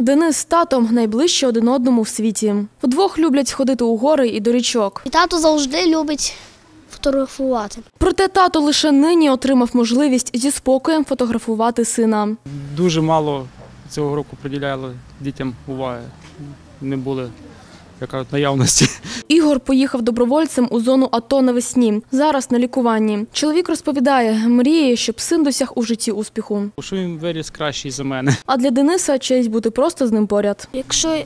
Денис з татом найближче один одному в світі. Вдвох люблять ходити у гори і до річок. І тато завжди любить фотографувати. Проте тато лише нині отримав можливість зі спокоєм фотографувати сина. Дуже мало цього року приділяли дітям уваги. Не були яка от наявності. Ігор поїхав добровольцем у зону АТО навесні. Зараз на лікуванні. Чоловік розповідає, мріє, щоб син досяг у житті успіху. Що він виріс кращий за мене. А для Дениса честь бути просто з ним поряд. Якщо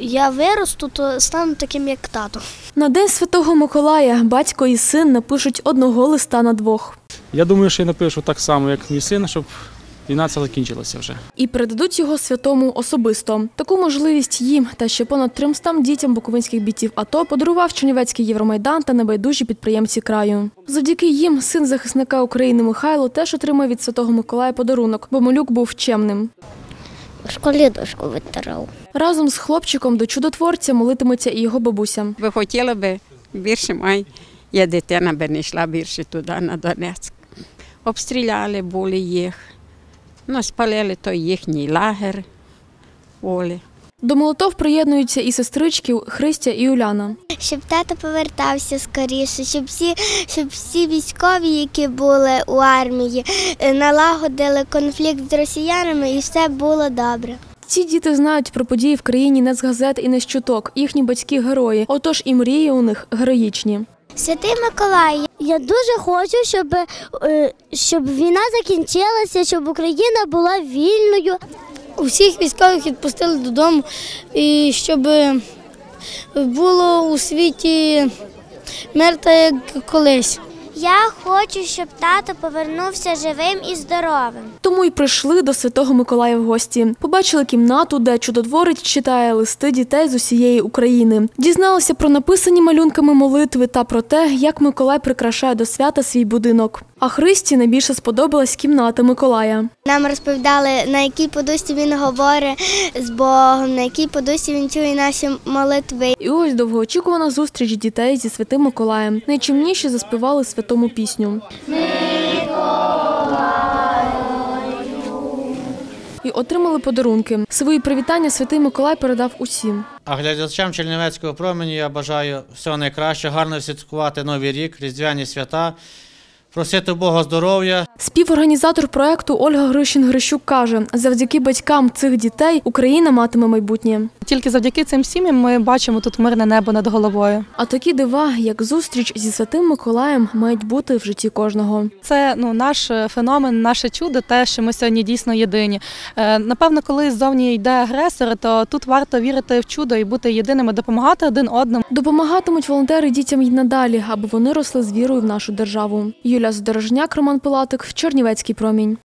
я виросту, то стану таким, як тато. На день святого Миколая батько і син напишуть одного листа на двох Я думаю, що я напишу так само, як мій син, щоб війна ця закінчилася вже. і передадуть його святому особисто. Таку можливість їм та ще понад 300 дітям буковинських бійців АТО подарував Чернівецький Євромайдан та небайдужі підприємці краю. Завдяки їм син захисника України Михайло теж отримав від святого Миколая подарунок, бо малюк був чемним. В школі дошку витирав. Разом з хлопчиком до чудотворця молитиметься і його бабуся. Ви хотіли би більше май, я дитина би не йшла більше туди, на Донецьк. Обстріляли були їх, ну, спалили той їхній лагер. Олі. До молотов приєднуються і сестрички Христя і Уляна. щоб тато повертався скоріше, щоб всі, щоб всі військові, які були у армії, е, налагодили конфлікт з росіянами і все було добре. Ці діти знають про події в країні не з газет і не з чуток. Їхні батьки герої. Отож і мрії у них героїчні. Святий Миколай, Я дуже хочу, щоб, е, щоб війна закінчилася, щоб Україна була вільною. Усіх військових відпустили додому, і щоб було у світі мир та як колись. Я хочу, щоб тато повернувся живим і здоровим. Тому й прийшли до Святого Миколая в гості. Побачили кімнату, де чудотворець читає листи дітей з усієї України. Дізналися про написані малюнками молитви та про те, як Миколай прикрашає до свята свій будинок. А Христі найбільше сподобалась кімната Миколая. Нам розповідали, на якій подушці він говорить з Богом, на якій подушці він чує наші молитви. І ось довгоочікувана зустріч дітей зі святим Миколаєм. Найчимніші заспівали святому пісню. І отримали подарунки. Свої привітання святий Миколай передав усім. А глядачам Чернівецького променю я бажаю всього найкращого, гарно святкувати Новий рік, Різдвяні свята, просити Бога здоров'я, Співорганізатор проекту Ольга Грищин Грищук каже: завдяки батькам цих дітей Україна матиме майбутнє. Тільки завдяки цим сім'ям ми бачимо тут мирне небо над головою. А такі дива, як зустріч зі святим Миколаєм, мають бути в житті кожного. Це ну наш феномен, наше чудо, те, що ми сьогодні дійсно єдині. Е, напевно, коли ззовні йде агресор, то тут варто вірити в чудо і бути єдиними, допомагати один одному. Допомагатимуть волонтери дітям й надалі, аби вони росли з вірою в нашу державу. Юлія Задорожняк, Роман Пилатик, Чернівецький промінь.